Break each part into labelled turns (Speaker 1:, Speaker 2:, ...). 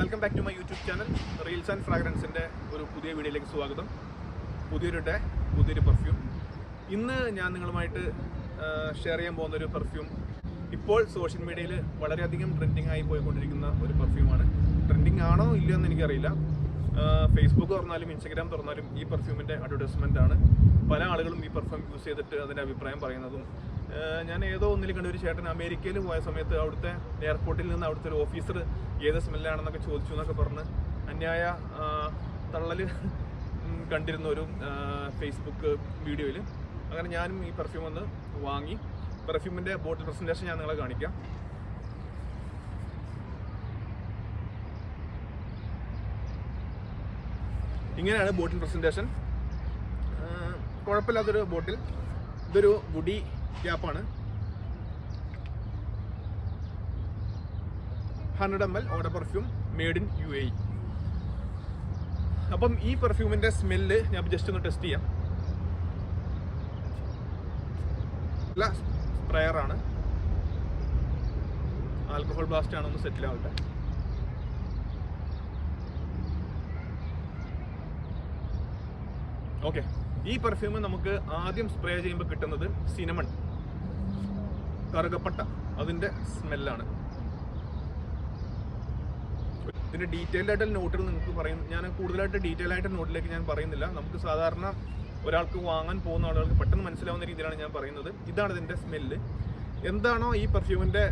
Speaker 1: Welcome back to my YouTube channel reels and ഫ്രാഗ്രൻസിന്റെ ഒരു പുതിയ വീഡിയോയിലേക്ക് സ്വാഗതം. പുതിയൊരു ഡേ പുതിയൊരു പെർഫ്യൂം ഇന്ന് ഞാൻ നിങ്ങളുമായിട്ട് ഷെയർ ചെയ്യാൻ പോകുന്ന ഒരു പെർഫ്യൂം ഇപ്പോൾ സോഷ്യൽ മീഡിയയിൽ വളരെയധികം ട്രെൻഡിങ് ആയി പോയിക്കൊണ്ടിരിക്കുന്ന ഒരു പെർഫ്യൂമാണ് ട്രെൻഡിങ് ആണോ ഇല്ലയോ എന്ന് എനിക്കറിയില്ല. ഫേസ്ബുക്ക് തുറന്നാലും ഇൻസ്റ്റഗ്രാം തുറന്നാലും ഈ പെർഫ്യൂമിന്റെ അഡ്വർടൈസ്മെന്റ് ആണ്. പല ആളുകളും ഈ പെർഫ്യൂം യൂസ് ചെയ്തിട്ട് അതിന്റെ അഭിപ്രായം പറയുന്നതും ഞാൻ ഏതോ ഒന്നിൽ കണ്ട ഒരു ചേട്ടൻ അമേരിക്കയിൽ പോയ സമയത്ത് അവിടുത്തെ എയർപോർട്ടിൽ നിന്ന് അവിടുത്തെ ഒരു ഓഫീസർ ഏത് സ്മെല്ലാണെന്നൊക്കെ ചോദിച്ചു എന്നൊക്കെ പറഞ്ഞ് അന്യായ തള്ളൽ കണ്ടിരുന്ന ഒരു ഫേസ്ബുക്ക് വീഡിയോയിൽ അങ്ങനെ ഞാനും ഈ പെർഫ്യൂം ഒന്ന് വാങ്ങി. പെർഫ്യൂമിന്റെ ബോട്ടിൽ പ്രസന്റേഷൻ ഞാൻ നിങ്ങളെ കാണിക്കാം. ഇങ്ങനെയാണ് ബോട്ടിൽ പ്രസന്റേഷൻ കുഴപ്പമില്ലാത്തൊരു ബോട്ടിൽ ഇതൊരു വുഡി ക്യാപ്പാണ് hundred M L order perfume made in U A അപ്പം ഈ പെർഫ്യൂമിന്റെ സ്മെല്ല് ഞാൻ ജസ്റ്റ് ഒന്ന് ടെസ്റ്റ് ചെയ്യാം. നല്ല സ്പ്രെയറാണ് ആൽക്കഹോൾ ബ്ലാസ്റ്റ് ആണ് ഒന്ന് സെറ്റിൽ ആവട്ടെ. ഓക്കെ ഈ പെർഫ്യൂം നമുക്ക് ആദ്യം സ്പ്രേ ചെയ്യുമ്പോൾ കിട്ടുന്നത് സിനമൺ കറുകപ്പട്ട അതിന്റെ സ്മെല്ലാണ്. ഇതിന്റെ ഡീറ്റെയിൽഡ് ആയിട്ട് നോട്ടിൽ നിങ്ങൾക്ക് പറയുന്നു ഞാൻ കൂടുതലായിട്ട് ഡീറ്റെയിൽ ആയിട്ട് നോട്ടിലേക്ക് ഞാൻ പറയുന്നില്ല. നമുക്ക് സാധാരണ ഒരാൾക്ക് വാങ്ങാൻ പോകുന്ന ആളുകൾക്ക് പെട്ടെന്ന് മനസ്സിലാവുന്ന രീതിയിലാണ് ഞാൻ പറയുന്നത്. ഇതാണ് ഇതിന്റെ സ്മെല്ല്. എന്താണോ ഈ പെർഫ്യൂമിന്റെ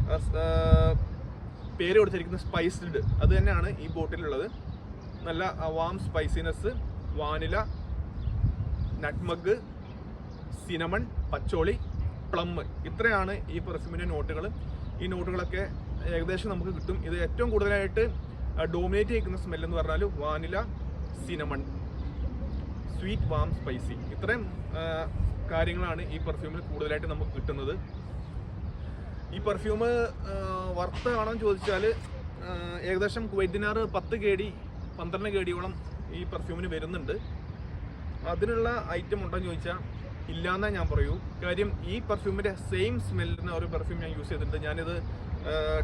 Speaker 1: പേര് കൊടുത്തിരിക്കുന്ന സ്പൈസ്ഡ് അത് തന്നെയാണ് ഈ ബോട്ടിലുള്ളത്. നല്ല warm spiciness vanilla nutmeg cinnamon patchouli plum. ഇത്രയാണ് ഈ പെർഫ്യൂമിന്റെ നോട്ടുകൾ. ഈ നോട്ടുകളൊക്കെ ഏകദേശം നമുക്ക് കിട്ടും. ഇത് ഏറ്റവും കൂടുതലായിട്ട് ഡോമിനേറ്റ് ചെയ്യുന്ന സ്മെല്ല് എന്ന് പറഞ്ഞാൽ vanilla cinnamon sweet warm spicy ഇത്രയും കാര്യങ്ങളാണ് ഈ പെർഫ്യൂമിൽ കൂടുതലായിട്ട് നമുക്ക് കിട്ടുന്നത്. ഈ പെർഫ്യൂം വർത്താണോ എന്ന് ചോദിച്ചാൽ ഏകദേശം കുവൈറ്റിനാറ് പത്ത് കെ ഡി പന്ത്രണ്ട് കെ ഡിയോളം ഈ പെർഫ്യൂമിന് വരുന്നുണ്ട്. അതിനുള്ള ഐറ്റം ഉണ്ടോ എന്ന് ചോദിച്ചാൽ ഇല്ലാന്നേ ഞാൻ പറയൂ. കാര്യം ഈ പെർഫ്യൂമിന്റെ സെയിം സ്മെല്ലിന് ഒരു പെർഫ്യൂം ഞാൻ യൂസ് ചെയ്തിട്ടുണ്ട്. ഞാനിത്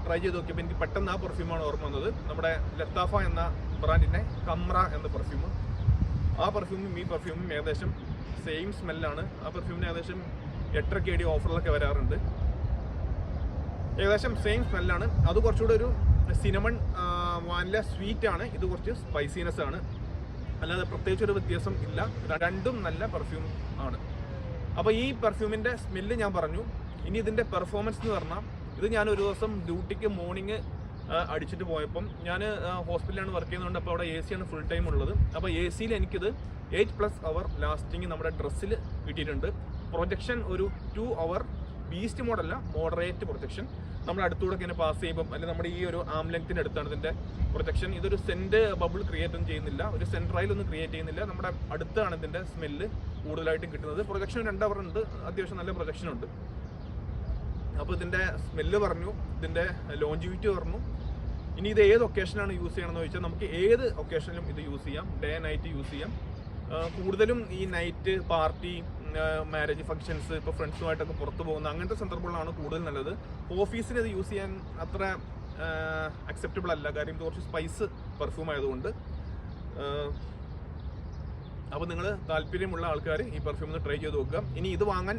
Speaker 1: ട്രൈ ചെയ്ത് നോക്കിയപ്പോൾ എനിക്ക് പെട്ടെന്ന് ആ പെർഫ്യൂമാണ് ഓർമ്മ വന്നത്. നമ്മുടെ ലത്താഫ എന്ന ബ്രാൻഡിന്റെ കമ്ര എന്ന പെർഫ്യൂം ആ പെർഫ്യൂമും ഈ പെർഫ്യൂമും ഏകദേശം സെയിം സ്മെല്ലാണ് ആ പെർഫ്യൂമിന് ഏകദേശം എട്ടര കെ ഡി ഓഫറിലൊക്കെ വരാറുണ്ട്. ഏകദേശം സെയിം സ്മെല്ലാണ് അത് കുറച്ചുകൂടെ ഒരു സിനമൺ വാനില സ്വീറ്റ് ആണ്. ഇത് കുറച്ച് സ്പൈസിനെസ് ആണ്. അല്ലാതെ പ്രത്യേകിച്ചൊരു വ്യത്യാസം ഇല്ല. രണ്ടും നല്ല പെർഫ്യൂം ആണ്. അപ്പോൾ ഈ പെർഫ്യൂമിന്റെ സ്മെല്ല് ഞാൻ പറഞ്ഞു. ഇനി ഇതിന്റെ പെർഫോമൻസ് എന്ന് പറഞ്ഞാൽ ഇത് ഞാൻ ഒരു ദിവസം ഡ്യൂട്ടിക്ക് മോർണിംഗ് അടിച്ചിട്ട് പോയപ്പം ഞാൻ ഹോസ്പിറ്റലിലാണ് വർക്ക് ചെയ്യുന്നതുകൊണ്ട് അപ്പോൾ അവിടെ എ സി ആണ് ഫുൾ ടൈം ഉള്ളത്. അപ്പോൾ എ സിയിൽ എനിക്കിത് എയ്റ്റ് പ്ലസ് അവർ ലാസ്റ്റിംഗ് നമ്മുടെ ഡ്രസ്സിൽ കിട്ടിയിട്ടുണ്ട്. പ്രൊജക്ഷൻ ഒരു ടു അവർ ബീസ്റ്റ് മോഡല്ല മോഡറേറ്റ് പ്രൊജക്ഷൻ നമ്മൾ അടുത്തുകൂടെ ഇങ്ങനെ പാസ് ചെയ്യുമ്പോൾ അല്ലെങ്കിൽ നമ്മുടെ ഈ ഒരു ആം ലെങ്ത്തിന്റെ അടുത്താണ് ഇതിന്റെ പ്രൊജക്ഷൻ ഇതൊരു സെന്റ് ബബിൾ ക്രിയേറ്റ് ഒന്നും ചെയ്യുന്നില്ല. ഒരു സെൻട്രയിൽ ഒന്നും ക്രിയേറ്റ് ചെയ്യുന്നില്ല. നമ്മുടെ അടുത്താണ് ഇതിന്റെ സ്മെല്ല് കൂടുതലായിട്ടും കിട്ടുന്നത്. പ്രൊജക്ഷൻ രണ്ട് അവർ ഉണ്ട്. അത്യാവശ്യം നല്ല പ്രൊജക്ഷൻ ഉണ്ട്. അപ്പോൾ ഇതിന്റെ സ്മെല്ല് പറഞ്ഞു ഇതിന്റെ ലോഞ്ചിവിറ്റി പറഞ്ഞു. ഇനി ഇത് ഏത് ഒക്കേഷനാണ് യൂസ് ചെയ്യണമെന്ന് ചോദിച്ചാൽ നമുക്ക് ഏത് ഒക്കേഷനിലും ഇത് യൂസ് ചെയ്യാം. ഡേ നൈറ്റ് യൂസ് ചെയ്യാം. കൂടുതലും ഈ നൈറ്റ് പാർട്ടി മാരേജ് ഫംഗ്ഷൻസ് ഇപ്പോൾ ഫ്രണ്ട്സുമായിട്ടൊക്കെ പുറത്തു പോകുന്ന അങ്ങനത്തെ സന്ദർഭങ്ങളാണ് കൂടുതൽ നല്ലത്. ഓഫീസിൽ ഇത് യൂസ് ചെയ്യാൻ അത്ര അക്സെപ്റ്റബിൾ അല്ല. കാര്യം കുറച്ച് സ്പൈസ് പെർഫ്യൂം ആയതുകൊണ്ട്. അപ്പോൾ നിങ്ങൾ താല്പര്യമുള്ള ആൾക്കാർ ഈ പെർഫ്യൂം ഒന്ന് ട്രൈ ചെയ്ത് നോക്കുക. ഇനി ഇത് വാങ്ങാൻ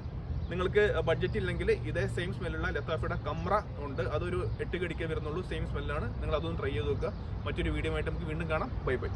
Speaker 1: നിങ്ങൾക്ക് ബഡ്ജറ്റ് ഇല്ലെങ്കിൽ ഇതേ സെയിം സ്മെല്ലുള്ള ലത്താഫയുടെ കമ്ര ഉണ്ട്. അതൊരു എട്ട് കടിക്കേ വരുന്നുള്ളൂ. സെയിം സ്മെല്ലാണ് നിങ്ങൾ അതൊന്ന് ട്രൈ ചെയ്ത് നോക്കുക. മറ്റൊരു വീഡിയോ ആയിട്ട് നമുക്ക് വീണ്ടും കാണാം. Bye bye